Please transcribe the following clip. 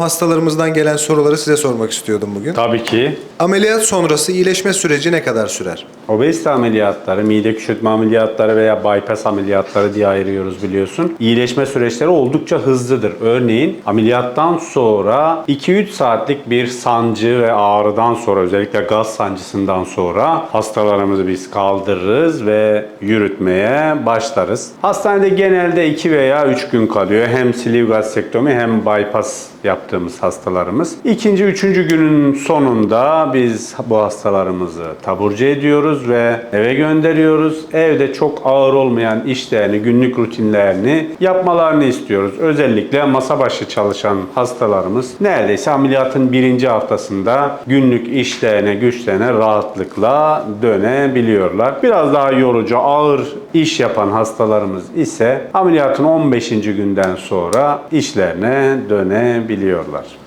Hastalarımızdan gelen soruları size sormak istiyordum bugün. Tabii ki Ameliyat sonrası iyileşme süreci ne kadar sürer? obezite ameliyatları, mide küçültme ameliyatları veya bypass ameliyatları diye ayırıyoruz biliyorsun. İyileşme süreçleri oldukça hızlıdır. Örneğin ameliyattan sonra 2-3 saatlik bir sancı ve ağrıdan sonra özellikle gaz sancısından sonra hastalarımızı biz kaldırırız ve yürütmeye başlarız. Hastanede genelde 2 veya 3 gün kalıyor. Hem sleeve gastrektomi hem bypass yaptığımız hastalarımız. İkinci, üçüncü günün sonunda biz bu hastalarımızı taburcu ediyoruz ve eve gönderiyoruz. Evde çok ağır olmayan işlerini, günlük rutinlerini yapmalarını istiyoruz. Özellikle masa başı çalışan hastalarımız neredeyse ameliyatın birinci haftasında günlük işlerine, güçlerine rahatlıkla dönebiliyorlar. Biraz daha yorucu, ağır iş yapan hastalarımız ise ameliyatın 15. günden sonra işlerine dönebiliyorlar biliyorlar.